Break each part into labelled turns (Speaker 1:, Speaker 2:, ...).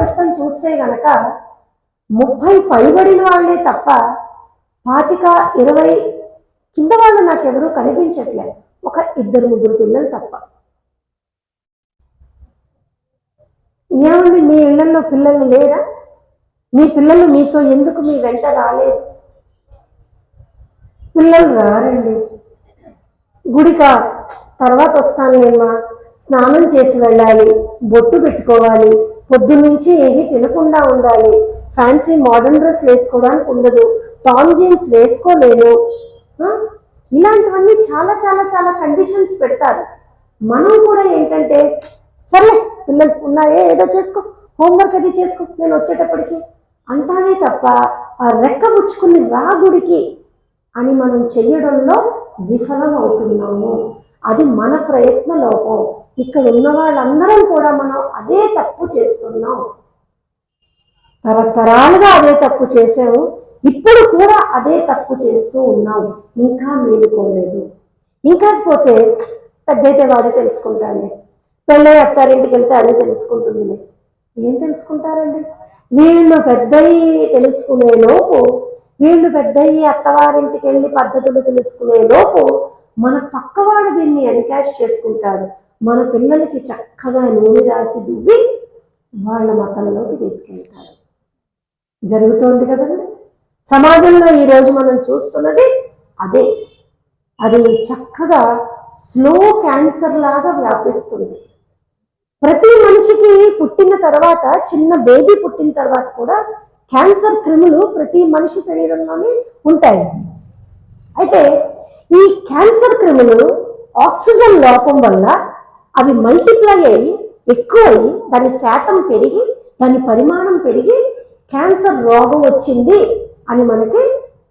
Speaker 1: ప్రస్తుతం చూస్తే గనక ముప్పై పైబడిన వాళ్ళే తప్ప పాతిక ఇరవై కింద వాళ్ళు నాకెవరూ కనిపించట్లేదు. ఒక ఇద్దరు ముగ్గురు పిల్లలు తప్ప. ఏమండి మీ ఇళ్ళలో పిల్లలు లేరా? మీ పిల్లలు మీతో ఎందుకు మీ వెంట రాలేదు? పిల్లలు రారండి. గుడిక తర్వాత వస్తానులేమ్మా స్నానం చేసి వెళ్ళాలి. బొట్టు పెట్టుకోవాలి. పొద్దున్నుంచి ఏమీ తినకుండా ఉండాలి. ఫ్యాన్సీ మోడర్న్ డ్రెస్ వేసుకోవడానికి ఉండదు. టామ్ జీన్స్ వేసుకోలేను. ఇలాంటివన్నీ చాలా చాలా చాలా కండిషన్స్ పెడతారు. మనం కూడా ఏంటంటే సర్లే పిల్లలు ఉన్నాయే ఏదో చేసుకో హోంవర్క్ అది చేసుకో నేను వచ్చేటప్పటికి అంటానే తప్ప ఆ రెక్క ముచ్చుకుని రాగుడికి అని మనం చెయ్యడంలో విఫలం అవుతున్నాము అది మన ప్రయత్న లోపం. ఇక్కడ ఉన్న వాళ్ళందరం కూడా మనం అదే తప్పు చేస్తున్నాం. తరతరాలుగా అదే తప్పు చేసాము ఇప్పుడు కూడా అదే తప్పు చేస్తూ ఉన్నాం ఇంకా మేలుకోలేదు. ఇంకా పోతే పెద్దయితే వాడే తెలుసుకుంటాండి పెళ్ళై అత్తారింటికి వెళ్తే అదే తెలుసుకుంటుందిలే. ఏం తెలుసుకుంటారండి? వీళ్ళు పెద్దయి తెలుసుకునే లోపు వీళ్ళు పెద్దయ్యి అత్తవారింటికి వెళ్ళి పద్ధతులు తెలుసుకునే లోపు మన పక్కవాడు దీన్ని ఎన్కాష్ చేసుకుంటాడు. మన పిల్లలకి చక్కగా నూనె రాసి దువ్వి వాళ్ళ మతంలోకి తీసుకెళ్తారు జరుగుతోంది కదండి. సమాజంలో ఈరోజు మనం చూస్తున్నది అదే. అది చక్కగా స్లో క్యాన్సర్ లాగా వ్యాపిస్తుంది. ప్రతి మనిషికి పుట్టిన తర్వాత చిన్న బేబీ పుట్టిన తర్వాత కూడా క్యాన్సర్ క్రిములు ప్రతి మనిషి శరీరంలోనే ఉంటాయి. అయితే ఈ క్యాన్సర్ క్రిములు ఆక్సిజన్ లోపం వల్ల అవి మల్టిప్లై అయ్యి ఎక్కువై దాని శాతం పెరిగి దాని పరిమాణం పెరిగి క్యాన్సర్ రోగం వచ్చింది అని మనకి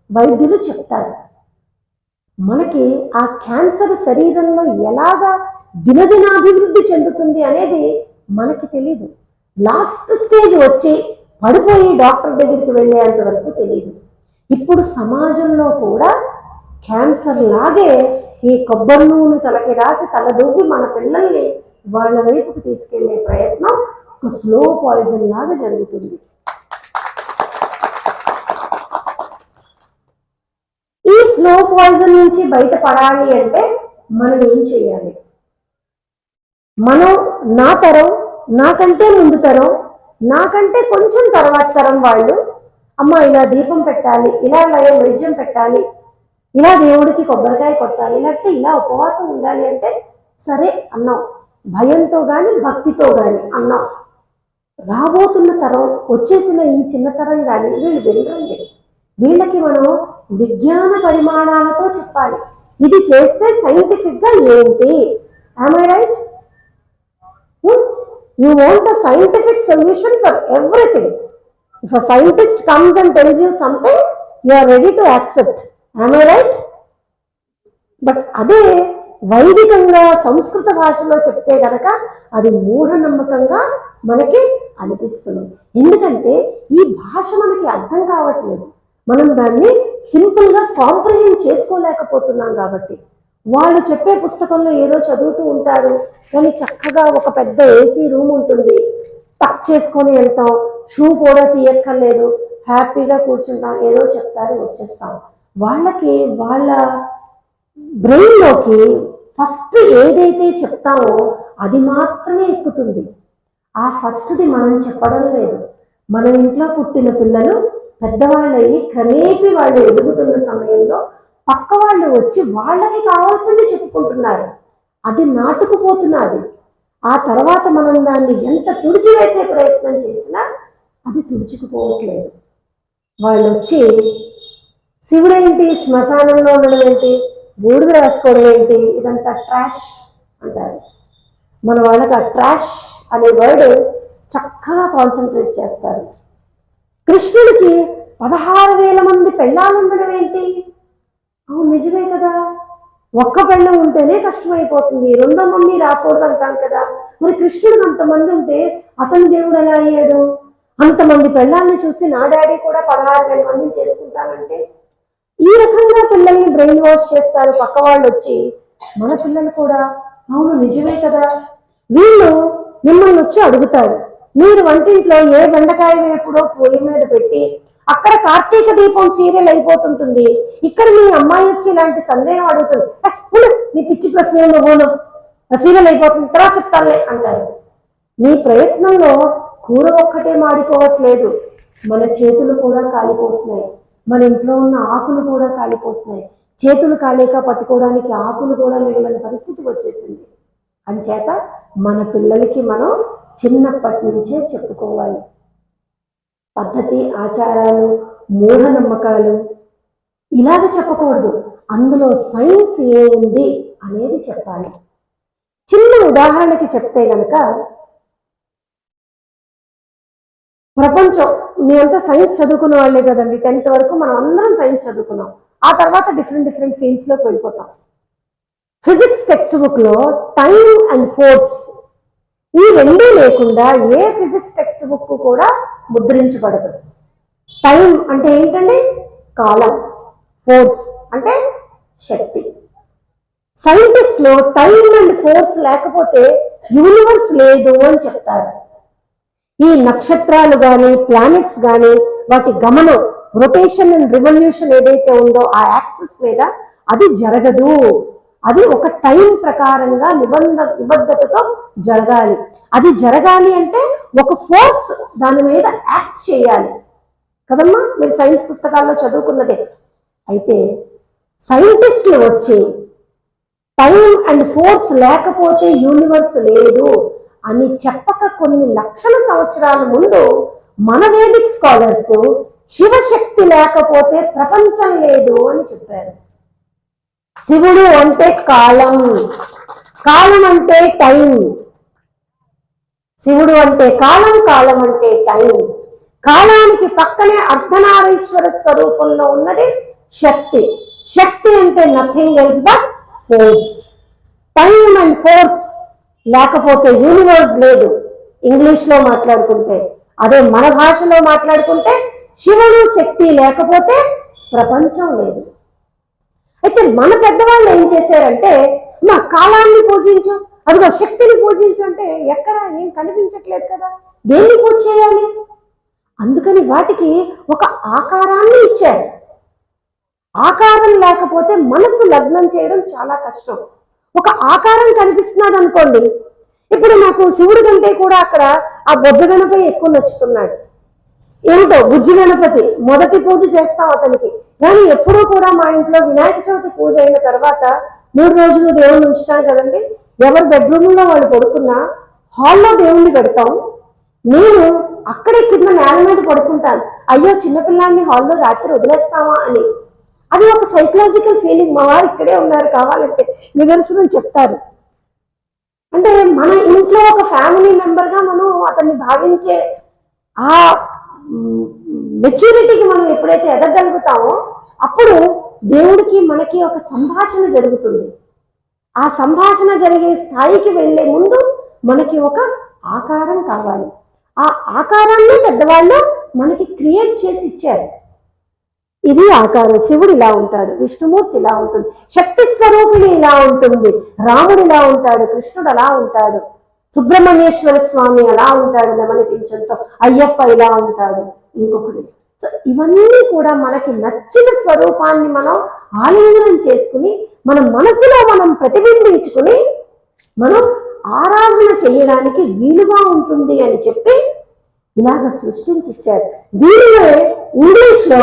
Speaker 1: వైద్యులు చెప్తారు. మనకి ఆ క్యాన్సర్ శరీరంలో ఎలాగా దినదినాభివృద్ధి చెందుతుంది అనేది మనకి తెలీదు. లాస్ట్ స్టేజ్ వచ్చి పడిపోయి డాక్టర్ దగ్గరికి వెళ్ళేంత వరకు తెలియదు ఇప్పుడు సమాజంలో కూడా క్యాన్సర్ లాగే ఈ కొబ్బరి నూనె తలకి రాసి తలదొవ్వి మన పిల్లల్ని వాళ్ళ వైపుకు తీసుకెళ్ళే ప్రయత్నం ఒక స్లో పాయిజన్ లాగా జరుగుతుంది. ఈ స్లో పాయిజన్ నుంచి బయటపడాలి అంటే మనం ఏం చేయాలి? మనం నా తరం నాకంటే ముందు తరం నాకంటే కొంచెం తర్వాత తరం వాళ్ళు అమ్మ ఇలా దీపం పెట్టాలి ఇలా లయం వైద్యం పెట్టాలి ఇలా దేవుడికి కొబ్బరికాయ కొట్టాలి లేకపోతే ఇలా ఉపవాసం ఉండాలి అంటే సరే అన్నాం భయంతో కానీ భక్తితో కానీ అన్నాం రాబోతున్న తరం వచ్చేసిన ఈ చిన్న తరం కానీ వీళ్ళు వినరండి వీళ్ళకి మనం విజ్ఞాన పరిమాణాలతో చెప్పాలి. ఇది చేస్తే సైంటిఫిక్గా ఏంటి? I right you want a scientific solution for everything if a scientist comes and tells you something you are ready to accept I right but అదే వైదికంగా సంస్కృత భాషలో చెప్తే కనుక అది మూఢనమ్మకంగా మనకి అనిపిస్తుంది. ఎందుకంటే ఈ భాష మనకి అర్థం కావట్లేదు. మనం దాన్ని సింపుల్గా కాంప్రహెండ్ చేసుకోలేకపోతున్నాం కాబట్టి. వాళ్ళు చెప్పే పుస్తకంలో ఏదో చదువుతూ ఉంటారు. కానీ చక్కగా ఒక పెద్ద ఏసీ రూమ్ ఉంటుంది. టక్ చేసుకొని వెళ్తాం. షూ కూడా తీయక్కర్లేదు. హ్యాపీగా కూర్చుంటాం. ఏదో చెప్తారు వచ్చేస్తాం. వాళ్ళకి వాళ్ళ బ్రెయిన్లోకి ఫస్ట్ ఏదైతే చెప్తామో అది మాత్రమే ఎక్కుతుంది. ఆ ఫస్ట్ది మనం చెప్పడం లేదు. మన ఇంట్లో పుట్టిన పిల్లలు పెద్దవాళ్ళయి క్రమేపీ వాళ్ళు ఎదుగుతున్న సమయంలో పక్క వాళ్ళు వచ్చి వాళ్ళకి కావాల్సింది చెప్పుకుంటున్నారు. అది నాటుకుపోతున్నది. ఆ తర్వాత మనం దాన్ని ఎంత తుడిచివేసే ప్రయత్నం చేసినా అది తుడుచుకుపోవట్లేదు. వాళ్ళు వచ్చి శివుడేంటి? శ్మశానంలో ఉండడం ఏంటి? బూడిద రాసుకోవడం ఏంటి? ఇదంతా ట్రాష్ అంటారు. మన వాళ్ళకి ఆ ట్రాష్ అనే వర్డ్ చక్కగా కాన్సన్ట్రేట్ చేస్తారు. కృష్ణుడికి పదహారు వేల మంది పెళ్ళాలు ఉండడం ఏంటి? అవును నిజమే కదా. ఒక్క పెళ్ళం ఉంటేనే కష్టమైపోతుంది. రెండో మమ్మీ రాకూడదు అంటాం కదా. మరి కృష్ణుడికి అంతమంది ఉంటే అతని దేవుడు ఎలా అయ్యాడు? అంతమంది పెళ్ళాలను చూసి నా డాడీ కూడా పదహారు వేల మందిని చేసుకుంటానంటే ఈ రకంగా పిల్లల్ని బ్రెయిన్ వాష్ చేస్తారు పక్క వాళ్ళు వచ్చి. మన పిల్లలు కూడా. అవును నిజమే కదా. వీళ్ళు మిమ్మల్ని వచ్చి అడుగుతారు. మీరు వంటింట్లో ఏ బెండకాయ వేపుడో పొయ్యి మీద పెట్టి అక్కడ కార్తీక దీపం సీరియల్ అయిపోతుంటుంది. ఇక్కడ మీ అమ్మాయి వచ్చి ఇలాంటి సందేహం అడుగుతుంది. నీ పిచ్చి ప్రశ్న నువ్వును సీరియల్ అయిపోతుంది తర్వాత చెప్తానులే అంటారు. మీ ప్రయత్నంలో కూర ఒక్కటే మాడిపోవట్లేదు. మన చేతులు కూడా కాలిపోతున్నాయి. మన ఇంట్లో ఉన్న ఆకులు కూడా కాలిపోతున్నాయి. చేతులు కాలేక పట్టుకోవడానికి ఆకులు కూడా మిగిలిన పరిస్థితి వచ్చేసింది. అంచేత మన పిల్లలకి మనం చిన్నప్పటి నుంచే చెప్పుకోవాలి. పద్ధతి ఆచారాలు మూఢనమ్మకాలు ఇలాగ చెప్పకూడదు. అందులో సైన్స్ ఏముంది అనేది చెప్పాలి. చిన్న ఉదాహరణకి చెప్తే గనక ప్రపంచం మేమంతా సైన్స్ చదువుకున్న వాళ్ళే కదండి. టెన్త్ వరకు మనం అందరం సైన్స్ చదువుకున్నాం. ఆ తర్వాత డిఫరెంట్ డిఫరెంట్ ఫీల్డ్స్లోకి వెళ్ళిపోతాం. ఫిజిక్స్ టెక్స్ట్ బుక్లో టైం అండ్ ఫోర్స్ ఈ రెండూ లేకుండా ఏ ఫిజిక్స్ టెక్స్ట్ బుక్ కూడా ముద్రించబడదు. టైం అంటే ఏంటండి? కాలం. ఫోర్స్ అంటే శక్తి. సైంటిస్ట్లో టైం అండ్ ఫోర్స్ లేకపోతే యూనివర్స్ లేదు అని చెప్తారు. ఈ నక్షత్రాలు కానీ ప్లానెట్స్ కానీ వాటి గమనం రొటేషన్ అండ్ రివల్యూషన్ ఏదైతే ఉందో ఆ యాక్సిస్ మీద అది జరగదు. అది ఒక టైం ప్రకారంగా నిబంధ నిబద్ధతతో జరగాలి. అది జరగాలి అంటే ఒక ఫోర్స్ దాని మీద యాక్ట్ చేయాలి. కదమ్మా? మీరు సైన్స్ పుస్తకాల్లో చదువుకున్నదే. అయితే సైంటిస్టులు వచ్చి టైం అండ్ ఫోర్స్ లేకపోతే యూనివర్స్ లేదు అని చెప్పక కొన్ని లక్షల సంవత్సరాల ముందు మన వేదిక్ స్కాలర్స్ శివశక్తి లేకపోతే ప్రపంచం లేదు అని చెప్పారు. శివుడు అంటే కాలం. కాలం అంటే టైం. శివుడు అంటే కాలం కాలం అంటే టైం. కాలానికి పక్కనే అర్ధనారీశ్వర స్వరూపంలో ఉన్నది శక్తి. శక్తి అంటే nothing else but force time and force లేకపోతే యూనివర్స్ లేదు. ఇంగ్లీష్లో మాట్లాడుకుంటే అదే మన భాషలో మాట్లాడుకుంటే శివుడు శక్తి లేకపోతే ప్రపంచం లేదు. అయితే మన పెద్దవాళ్ళు ఏం చేశారంటే మా కాలాన్ని పూజించు అదిగో శక్తిని పూజించు అంటే ఎక్కడ ఏం కనిపించట్లేదు కదా. దేన్ని పూజ చేయాలి? అందుకని వాటికి ఒక ఆకారాన్ని ఇచ్చారు. ఆకారం లేకపోతే మనసు లగ్నం చేయడం చాలా కష్టం. ఒక ఆకారం కనిపిస్తున్నది అనుకోండి. ఇప్పుడు నాకు శివుడి కంటే కూడా అక్కడ ఆ బొజ్జగణపై ఎక్కువ నచ్చుతున్నాడు. ఏమిటో బుజ్జి గణపతి మొదటి పూజ చేస్తాం అతనికి. కానీ ఎప్పుడూ కూడా మా ఇంట్లో వినాయక చవితి పూజ అయిన తర్వాత మూడు రోజులు దేవుణ్ణి ఉంచుతాం కదండి? ఎవరి బెడ్రూమ్లో వాళ్ళు పడుకున్నా హాల్లో దేవుణ్ణి పెడతాం. నేను అక్కడే కింద నేల మీద పడుకుంటాను. అయ్యో చిన్నపిల్లాన్ని హాల్లో రాత్రి వదిలేస్తామా అని. అది ఒక సైకలాజికల్ ఫీలింగ్ మా వారు ఇక్కడే ఉన్నారు కావాలంటే నిదర్శనం చెప్తారు. అంటే మన ఇంట్లో ఒక ఫ్యామిలీ మెంబర్గా మనం అతన్ని భావించే ఆ మెచ్యూరిటీకి మనం ఎప్పుడైతే ఎదగలుగుతామో అప్పుడు దేవుడికి మనకి ఒక సంభాషణ జరుగుతుంది. ఆ సంభాషణ జరిగే స్థాయికి వెళ్ళే ముందు మనకి ఒక ఆకారం కావాలి. ఆ ఆకారాన్ని పెద్దవాళ్ళు మనకి క్రియేట్ చేసి ఇచ్చారు. ఇది ఆకారం. శివుడు ఇలా ఉంటాడు విష్ణుమూర్తి ఇలా ఉంటుంది శక్తి స్వరూపిణి ఇలా ఉంటుంది రాముడు ఇలా ఉంటాడు కృష్ణుడు అలా ఉంటాడు. సుబ్రహ్మణ్యేశ్వర స్వామి అలా ఉంటాడు నమనిపించంతో అయ్యప్ప ఇలా ఉంటాడు. ఇంకొకడు. సో ఇవన్నీ కూడా మనకి నచ్చిన స్వరూపాన్ని మనం ఆలింగనం చేసుకుని మన మనసులో మనం ప్రతిబింబించుకుని మనం ఆరాధన చేయడానికి వీలుగా ఉంటుంది అని చెప్పి ఇలాగ సృష్టించిచ్చారు. దీనిలో ఇంగ్లీష్లో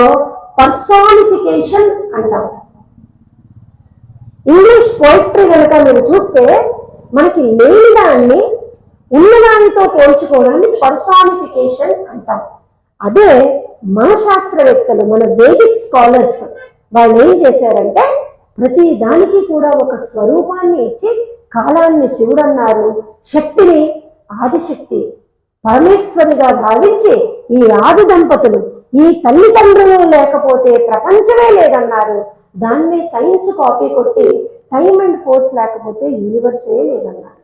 Speaker 1: పర్సానిఫికేషన్ అంటాం. ఇంగ్లీష్ పోయిటరీ కనుక మీరు చూస్తే మనకి లేని దాన్ని ఉన్నదానితో పోల్చుకోవడాన్ని పర్సానిఫికేషన్ అంటాం. అదే మన శాస్త్రవేత్తలు మన వేదిక్ స్కాలర్స్ వాళ్ళు ఏం చేశారంటే ప్రతి దానికి కూడా ఒక స్వరూపాన్ని ఇచ్చి కాలాన్ని శివుడు అన్నారు శక్తిని ఆదిశక్తి పరమేశ్వరిగా భావించి ఈ ఆది దంపతులు ఈ తల్లిదండ్రులు లేకపోతే ప్రపంచమే లేదన్నారు. దాన్ని సైన్స్ కాపీ కొట్టి టైం అండ్ ఫోర్స్ లేకపోతే యూనివర్సే లేదన్నారు.